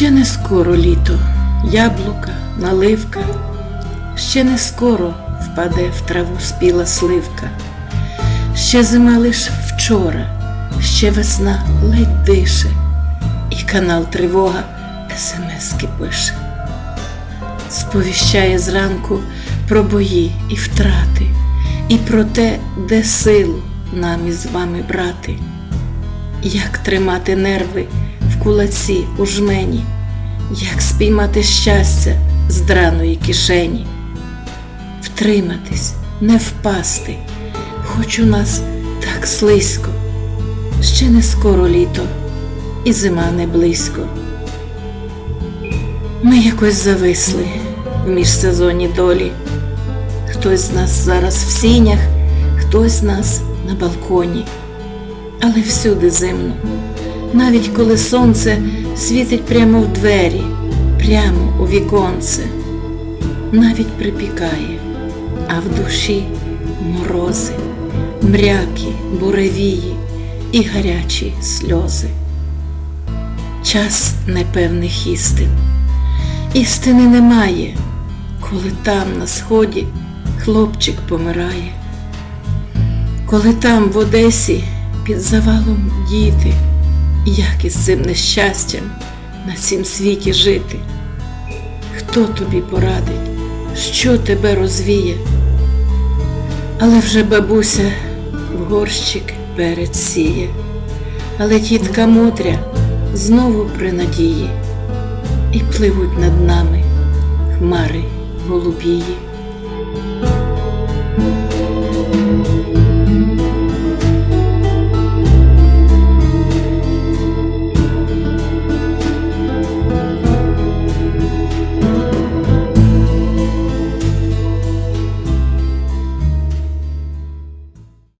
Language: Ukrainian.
Ще не скоро літо, яблука, наливка, ще не скоро впаде в траву спіла сливка, ще зима лиш вчора, ще весна ледь дише, і канал тривога смски пише, сповіщає зранку про бої і втрати, і про те, де силу нам із вами брати, як тримати нерви в кулаці у жмені, як спіймати щастя з драної кишені, втриматись, не впасти, хоч у нас так слизько, ще не скоро літо, і зима не близько. Ми якось зависли в міжсезонні долі. Хтось з нас зараз в сінях, хтось з нас на балконі, але всюди зимно навіть коли сонце світить прямо в двері, прямо у віконце, навіть припікає, а в душі морози, мрякі, буревії і гарячі сльози. Час непевних істин. Істини немає, коли там на сході хлопчик помирає, коли там в Одесі під завалом діти. Як із цим нещастям на цім світі жити? Хто тобі порадить, що тебе розвіє? Але вже бабуся в горщик перед сіє, але тітка Мотря знову при надії, і пливуть над нами хмари голубії.